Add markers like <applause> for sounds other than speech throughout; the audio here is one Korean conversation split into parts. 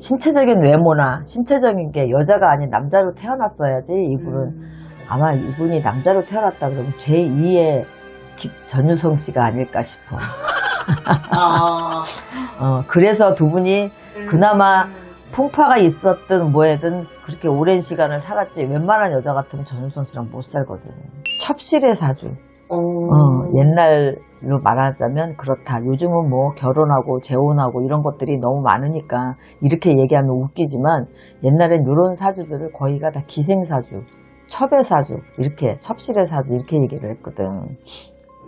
신체적인 외모나 신체적인 게 여자가 아닌 남자로 태어났어야지 이분은 음. 아마 이분이 남자로 태어났다 그러면 제2의 전유성 씨가 아닐까 싶어. <laughs> 아. 어, 그래서 두 분이 음. 그나마 풍파가 있었든 뭐해든 그렇게 오랜 시간을 살았지 웬만한 여자 같으면 전유성 씨랑 못 살거든. 첩실의 사주. 어. 어, 옛날 로 말하자면 그렇다. 요즘은 뭐 결혼하고 재혼하고 이런 것들이 너무 많으니까 이렇게 얘기하면 웃기지만 옛날엔 이런 사주들을 거의가 다 기생사주, 첩의 사주, 이렇게 첩실의 사주 이렇게 얘기를 했거든.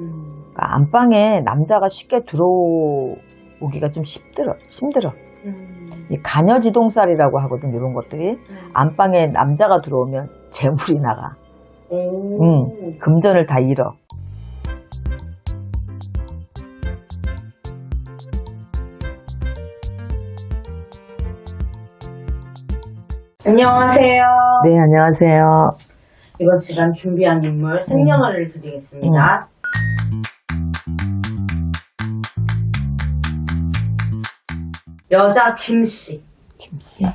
음. 그러니까 안방에 남자가 쉽게 들어오기가 좀 힘들어. 힘들어. 음. 이 가녀지동살이라고 하거든 이런 것들이 안방에 남자가 들어오면 재물이 나가. 오. 음. 금전을 다 잃어. 안녕하세요. 네, 안녕하세요. 이번 시간 준비한 인물 생년월일 드리겠습니다. 여자 김씨. 김씨. 아,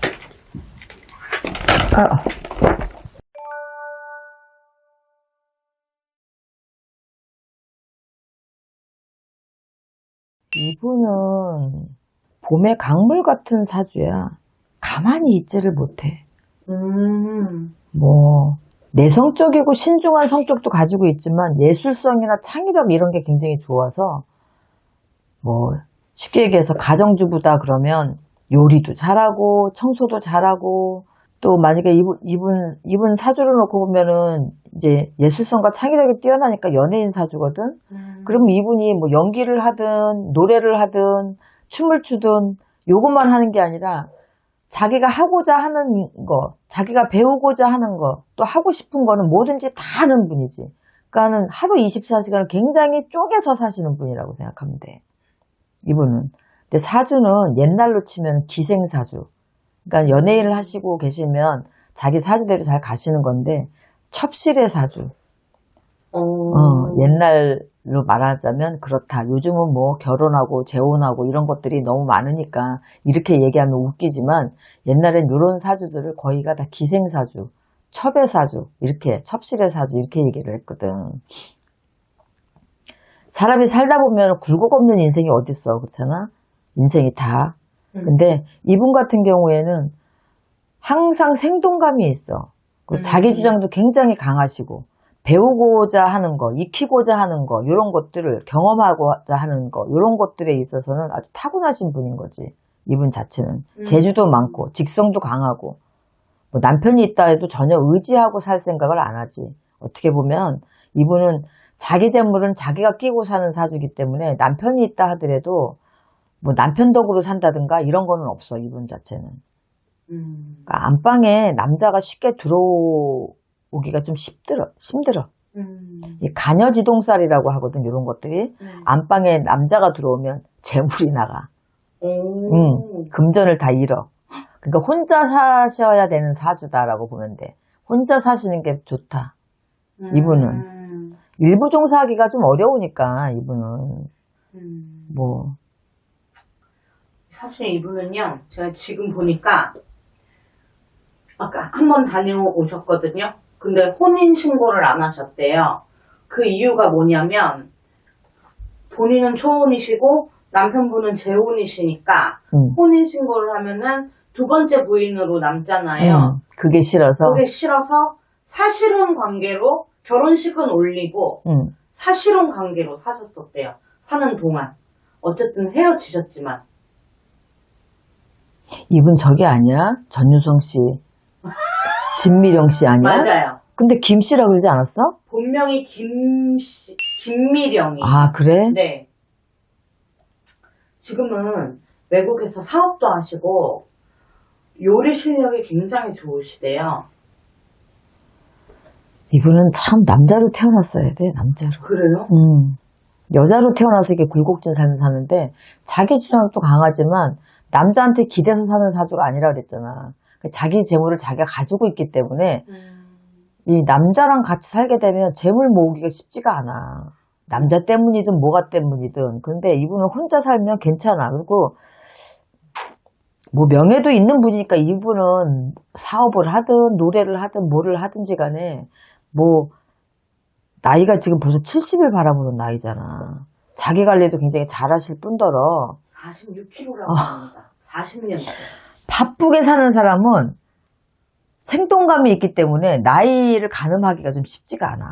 이분은 봄의 강물 같은 사주야. 가만히 있지를 못해. 음. 뭐 내성적이고 신중한 성격도 가지고 있지만 예술성이나 창의력 이런 게 굉장히 좋아서 뭐 쉽게 얘기해서 가정주부다 그러면 요리도 잘하고 청소도 잘하고 또 만약에 이분 이분 이분 사주를 놓고 보면은 이제 예술성과 창의력이 뛰어나니까 연예인 사주거든. 음. 그럼 이분이 뭐 연기를 하든 노래를 하든 춤을 추든 요것만 하는 게 아니라 자기가 하고자 하는 거, 자기가 배우고자 하는 거, 또 하고 싶은 거는 뭐든지 다 하는 분이지. 그러니까는 하루 24시간을 굉장히 쪼개서 사시는 분이라고 생각하면 돼. 이분은. 근데 사주는 옛날로 치면 기생사주. 그러니까 연예인을 하시고 계시면 자기 사주대로 잘 가시는 건데 첩실의 사주. 어. 어, 옛날로 말하자면 그렇다. 요즘은 뭐 결혼하고 재혼하고 이런 것들이 너무 많으니까 이렇게 얘기하면 웃기지만 옛날엔 이런 사주들을 거의가 다 기생사주, 첩의 사주, 이렇게 첩실의 사주 이렇게 얘기를 했거든. 사람이 살다 보면 굴곡 없는 인생이 어딨어. 그렇잖아? 인생이 다. 음. 근데 이분 같은 경우에는 항상 생동감이 있어. 그리고 음. 자기 주장도 굉장히 강하시고 배우고자 하는 거, 익히고자 하는 거, 이런 것들을 경험하고자 하는 거, 이런 것들에 있어서는 아주 타고나신 분인 거지. 이분 자체는. 음. 재주도 많고, 직성도 강하고, 뭐 남편이 있다 해도 전혀 의지하고 살 생각을 안 하지. 어떻게 보면 이분은 자기 재물은 자기가 끼고 사는 사주기 때문에 남편이 있다 하더라도 뭐 남편 덕으로 산다든가 이런 거는 없어, 이분 자체는. 음. 그러니까 안방에 남자가 쉽게 들어오 기가 좀 힘들어. 힘들어. 음. 이 가녀지동살이라고 하거든 이런 것들이 음. 안방에 남자가 들어오면 재물이 나가. 오. 음. 금전을 다 잃어. 그러니까 혼자 사셔야 되는 사주다라고 보면 돼. 혼자 사시는 게 좋다. 이분은. 음. 일부 종사하기가 좀 어려우니까 이분은 음. 뭐 사실 이분은요, 제가 지금 보니까, 아까 한 번 다녀오셨거든요? 근데 혼인신고를 안 하셨대요. 그 이유가 뭐냐면, 본인은 초혼이시고, 남편분은 재혼이시니까, 음. 혼인신고를 하면은 두 번째 부인으로 남잖아요. 음, 그게 싫어서 그게 싫어서 사실혼 관계로 결혼식은 올리고, 음, 사실혼 관계로 사셨었대요. 사는 동안. 어쨌든 헤어지셨지만. 이분 저기 아니야? 전유성 씨, <laughs> 진미령 씨 아니야? 맞아요. 근데 김 씨라 그러지 않았어? 본명이 김씨, 김미령이. 아 그래? 네. 지금은 외국에서 사업도 하시고, 요리 실력이 굉장히 좋으시대요. 이분은 참 남자로 태어났어야 돼 남자로. 그래요? 음. 여자로 태어나서 이게 굴곡진 삶을 사는데 자기 주장도 강하지만 남자한테 기대서 사는 사주가 아니라 그랬잖아. 그 자기 재물을 자기가 가지고 있기 때문에 이 남자랑 같이 살게 되면 재물 모으기가 쉽지가 않아. 남자 때문이든 뭐가 때문이든. 근데 이분은 혼자 살면 괜찮아. 그리고 뭐 명예도 있는 분이니까 이분은 사업을 하든 노래를 하든 뭐를 하든지 간에 뭐 나이가 지금 벌써 70을 바라보는 나이잖아. 자기 관리도 굉장히 잘하실 뿐더러 46kg라고 아. 합니다. 40년. 바쁘게 사는 사람은 생동감이 있기 때문에 나이를 가늠하기가 좀 쉽지가 않아.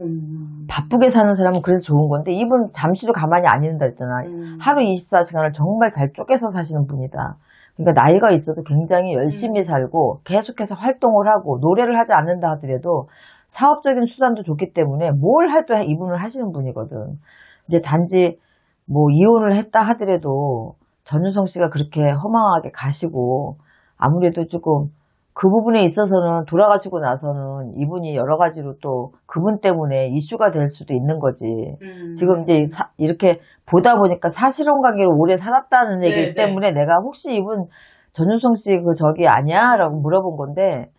음. 바쁘게 사는 사람은 그래서 좋은 건데 이분 잠시도 가만히 안 있는다 했잖아. 음. 하루 24시간을 정말 잘 쪼개서 사시는 분이다. 그러니까 나이가 있어도 굉장히 열심히 음. 살고 계속해서 활동을 하고 노래를 하지 않는다 하더라도 사업적인 수단도 좋기 때문에 뭘 해도 이분을 하시는 분이거든. 이제 단지 뭐 이혼을 했다 하더라도 전유성 씨가 그렇게 허망하게 가시고 아무래도 조금 그 부분에 있어서는 돌아가시고 나서는 이분이 여러 가지로 또 그분 때문에 이슈가 될 수도 있는 거지. 음. 지금 이제 사- 이렇게 보다 보니까 사실혼 관계로 오래 살았다는 얘기 네, 네. 때문에 내가 혹시 이분 전윤성 씨 그 저기 아니야? 라고 물어본 건데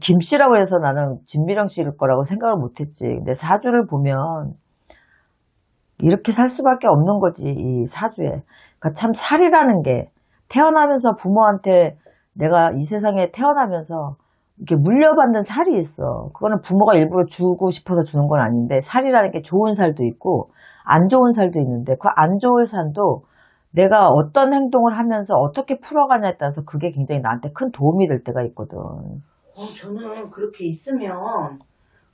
김 씨라고 해서 나는 진미령 씨일 거라고 생각을 못 했지. 근데 사주를 보면 이렇게 살 수밖에 없는 거지, 이 사주에. 그러니까 참 살이라는 게 태어나면서 부모한테 내가 이 세상에 태어나면서 이렇게 물려받는 살이 있어. 그거는 부모가 일부러 주고 싶어서 주는 건 아닌데 살이라는 게 좋은 살도 있고 안 좋은 살도 있는데 그 안 좋은 살도 내가 어떤 행동을 하면서 어떻게 풀어가냐에 따라서 그게 굉장히 나한테 큰 도움이 될 때가 있거든. 어, 저는 그렇게 있으면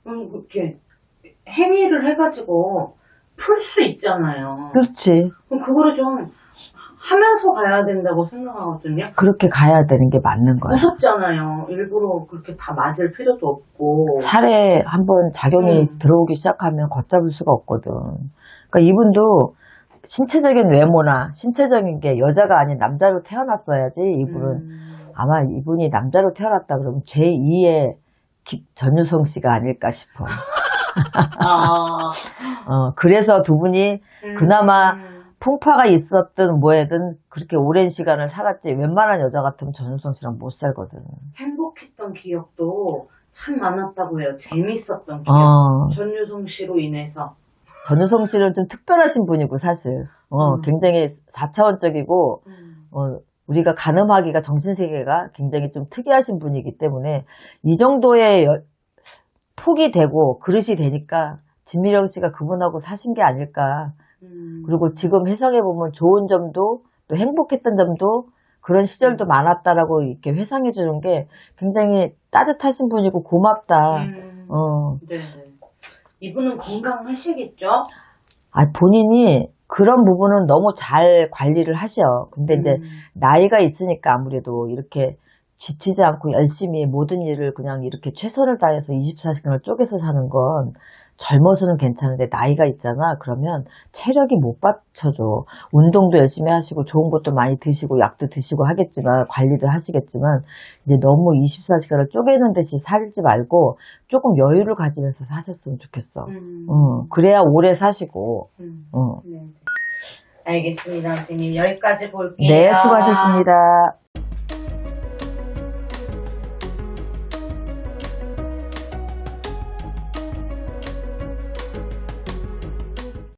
음, 그렇게 행위를 해가지고 풀 수 있잖아요. 그렇지. 그럼 그거를 좀 하면서 가야 된다고 생각하거든요. 그렇게 가야 되는 게 맞는 거야. 무섭잖아요. 일부러 그렇게 다 맞을 필요도 없고. 살에 한번 작용이 음. 들어오기 시작하면 걷잡을 수가 없거든. 그러니까 이분도 신체적인 외모나 신체적인 게 여자가 아닌 남자로 태어났어야지 이분은 음. 아마 이분이 남자로 태어났다 그러면 제2의 전유성 씨가 아닐까 싶어. <laughs> 아. 어, 그래서 두 분이 음. 그나마 풍파가 있었든 뭐해든 그렇게 오랜 시간을 살았지 웬만한 여자 같으면 전유성 씨랑 못 살거든. 행복했던 기억도 참 많았다고 해요. 재밌었던 기억. 어, 전유성 씨로 인해서. 전유성 씨는 좀 특별하신 분이고 사실 어, 음. 굉장히 4차원적이고 어, 우리가 가늠하기가 정신세계가 굉장히 좀 특이하신 분이기 때문에 이 정도의 여- 폭이 되고 그릇이 되니까 진미령 씨가 그분하고 사신 게 아닐까. 음. 그리고 지금 해석해 보면 좋은 점도 또 행복했던 점도 그런 시절도 많았다라고 이렇게 회상해 주는 게 굉장히 따뜻하신 분이고 고맙다. 음. 어, 네. 이분은 건강하시겠죠? 아 본인이 그런 부분은 너무 잘 관리를 하셔. 근데 이제 음. 나이가 있으니까 아무래도 이렇게 지치지 않고 열심히 모든 일을 그냥 이렇게 최선을 다해서 24시간을 쪼개서 사는 건 젊어서는 괜찮은데 나이가 있잖아. 그러면 체력이 못 받쳐줘. 운동도 열심히 하시고 좋은 것도 많이 드시고 약도 드시고 하겠지만 관리를 하시겠지만 이제 너무 24시간을 쪼개는 듯이 살지 말고 조금 여유를 가지면서 사셨으면 좋겠어. 음. 어, 그래야 오래 사시고. 음. 어. 네. 알겠습니다, 선생님. 여기까지 볼게요. 네, 수고하셨습니다.